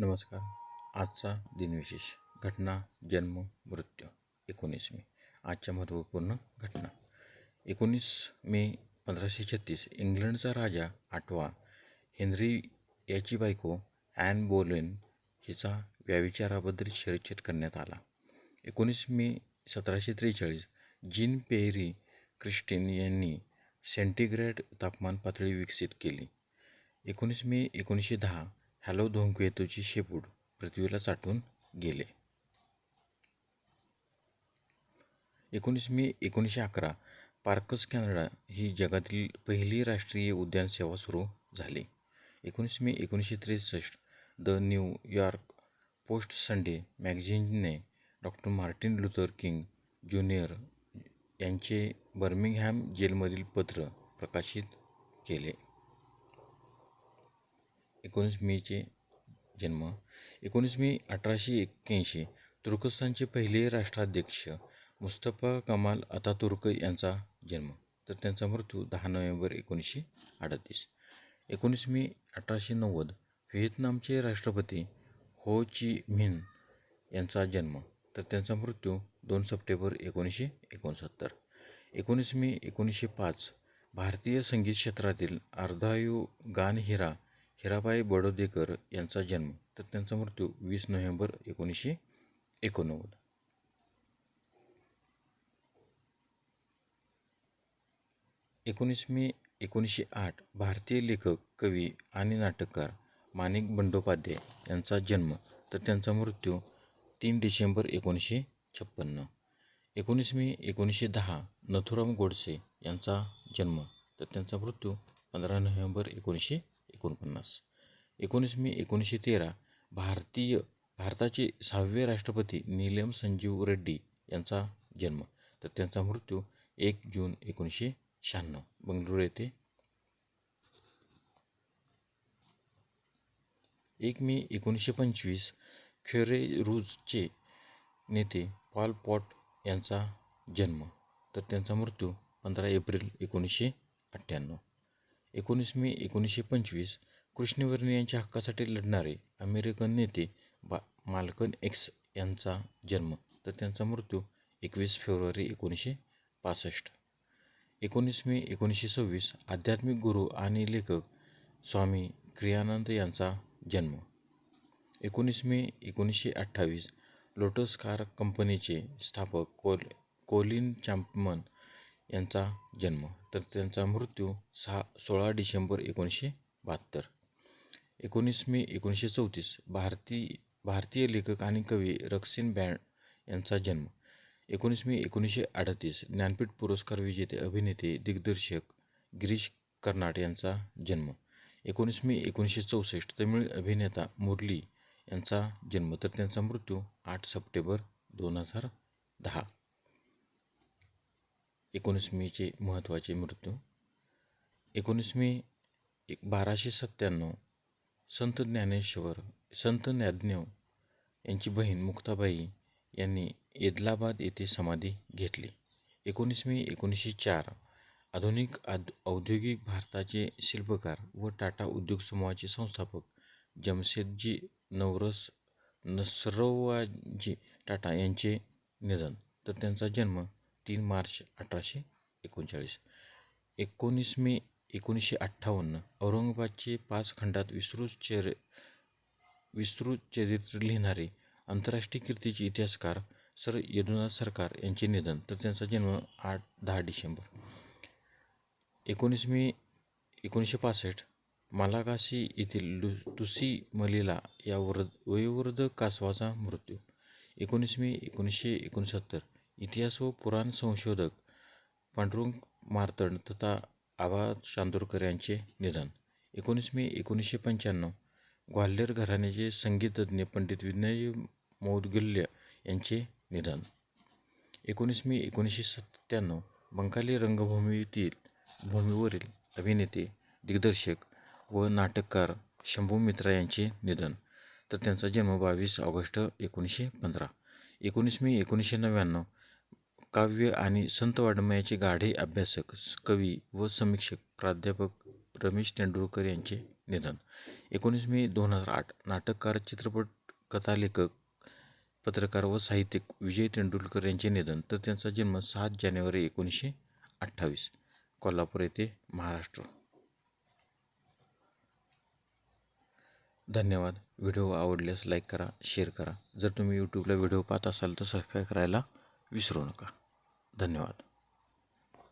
नमस्कार. आजचा दिनविशेष. घटना जन्म मृत्यू. एकोणीस मे. आजच्या महत्त्वपूर्ण घटना. एकोणीस मे पंधराशे छत्तीस. इंग्लंडचा राजा आठवा. हेनरी याची बायको ॲन बोलेन हिचा व्याविचाराबद्दल शरच्छेद करण्यात आला. एकोणीस मे सतराशे त्रेचाळीस. जीन पेरी क्रिस्टिन यांनी सेंटीग्रेड तापमान पातळी विकसित केली. एकोणीस मे एकोणीसशे दहा. हॅलो धूमकेतूची शेपूट पृथ्वीला चाटून गेले. एकोणीस मे एकोणीसशे अकरा पार्कस कॅनडा ही जगातील पहिली राष्ट्रीय उद्यान सेवा सुरू झाली. एकोणीस मे एकोणीसशे त्रेसष्ट the New York Post Sunday मॅगझिनने doctor Martin Luther King Junior यांचे बर्मिंगहॅम जेलमधील पत्र प्रकाशित केले. एकोणीस मेचे जन्म एकोणीस मे अठराशे एक्क्याऐंशी तुर्कस्तानचे पहिले राष्ट्राध्यक्ष मुस्तफा कमाल अतातुर्क यांचा जन्म. तर त्यांचा मृत्यू दहा नोव्हेंबर एकोणीसशे अडतीस. एकोणीस मे अठराशे नव्वद व्हिएतनामचे राष्ट्रपती हो ची मिन यांचा जन्म. तर त्यांचा मृत्यू दोन सप्टेंबर एकोणीसशे एकोणसत्तर. एकोणीस मे एकोणीसशे पाच भारतीय संगीत क्षेत्रातील अर्धायू गानहिरा हिराबाई बडोदेकर यांचा जन्म तर त्यांचा मृत्यू वीस नोव्हेंबर एकोणीसशे एकोणनव्वद. एकोणीस मे एकोणीसशे आठ भारतीय लेखक कवी आणि नाटककार माणिक बंडोपाध्याय यांचा जन्म तर त्यांचा मृत्यू तीन डिसेंबर एकोणीसशे छप्पन्न. एकोणीस मे एकोणीसशे दहा नथुराम गोडसे यांचा जन्म तर त्यांचा मृत्यू पंधरा नोव्हेंबर एकोणीसशे एकोणपन्नास. एकोणीस मे एकोणीसशे तेरा भारतीय भारताचे सहावे राष्ट्रपती नीलम संजीव रेड्डी यांचा जन्म. तर त्यांचा मृत्यू एक जून एकोणीसशे शहाण्णव बंगळुरू येथे. एक मे एकोणीसशे पंचवीस ख्वेरेरूजचे नेते पॉल पॉट यांचा जन्म. तर त्यांचा मृत्यू पंधरा एप्रिल एकोणीसशे अठ्ठ्याण्णव. एकोणीस मे एकोणीसशे पंचवीस कृष्णवर्णी यांच्या हक्कासाठी लढणारे अमेरिकन नेते बा माल्कन एक्स यांचा जन्म तर त्यांचा मृत्यू एकवीस फेब्रुवारी एकोणीसशे पासष्ट. एकोणीस मे एकोणीसशे सव्वीस आध्यात्मिक गुरु आणि लेखक स्वामी क्रियानंद यांचा जन्म. एकोणीस मे एकोणीसशे अठ्ठावीस लोटस कार कंपनीचे स्थापक कोल कोलिन चॅम्पमन यांचा जन्म. तर त्यांचा मृत्यू सहा सोळा डिसेंबर एकोणीसशे बहात्तर. एकोणीस मे एकोणीसशे चौतीस भारती भारतीय लेखक आणि कवी रक्सिन बँड यांचा जन्म. एकोणीस मे एकोणीसशे अडतीस ज्ञानपीठ पुरस्कार विजेते अभिनेते दिग्दर्शक गिरीश कर्नाट यांचा जन्म. एकोणीस मे एकोणीसशे चौसष्ट तमिळ अभिनेता मुरली यांचा जन्म. तर त्यांचा मृत्यू आठ सप्टेंबर दोन हजार दहा. एकोणीस मेचे महत्त्वाचे मृत्यू. एकोणीस मे एक बाराशे सत्त्याण्णव संत ज्ञानेश्वर संत ज्ञाज्ञव यांची बहीण मुक्ताबाई यांनी एदलाबाद येथे समाधी घेतली. एकोणीस मे एकोणीसशे चार आधुनिक आद औद्योगिक भारताचे शिल्पकार व टाटा उद्योग समूहाचे संस्थापक जमशेदजी नवरस नसरवाजी टाटा यांचे निधन. तर त्यांचा जन्म तीन मार्च अठराशे एकोणचाळीस. एकोणीस मे एकोणीसशे अठ्ठावन्न औरंगाबादचे पाच खंडात विस्तृत चर विस्तृत चरित्र लिहिणारे आंतरराष्ट्रीय कीर्तीचे इतिहासकार सर यदुनाथ सरकार यांचे निधन तर त्यांचा जन्म आठ दहा डिसेंबर. एकोणीस मे एकोणीसशे पासष्ट मालागासी येथील लु तुसी मलिला या वृद्ध वयोवृद्ध कासवाचा मृत्यू. एकोणीस मे एकोणीसशे एकोणसत्तर इतिहास व पुराण संशोधक पांडुरंग मार्तंड तथा आबा चांदोरकर यांचे निधन. एकोणीस मे एकोणीसशे पंच्याण्णव ग्वाल्हेर घराण्याचे संगीतज्ञ पंडित विनय मौदगिल्य यांचे निधन. एकोणीस मे एकोणीसशे सत्त्याण्णव बंगाली रंगभूमीतील भूमीवरील अभिनेते दिग्दर्शक व नाटककार शंभू मित्रा यांचे निधन. तर त्यांचा जन्म बावीस ऑगस्ट एकोणीसशे पंधरा. एकोणीस मे एकोणीसशे नव्याण्णव काव्य आणि संत वाङ्मयाचे गाढे अभ्यासक कवी व समीक्षक प्राध्यापक रमेश तेंडुलकर यांचे निधन. एकोणीस मे दोन हजार आठ नाटककार चित्रपट कथालेखक पत्रकार व साहित्यिक विजय तेंडुलकर यांचे निधन तर त्यांचा जन्म सात जानेवारी एकोणीसशे अठ्ठावीस कोल्हापूर येथे महाराष्ट्र. धन्यवाद. व्हिडिओ आवडल्यास लाईक करा शेअर करा. जर तुम्ही यूट्यूबला व्हिडिओ पाहत असाल तर सबस्क्राईब करायला विसरू नका. धन्यवाद.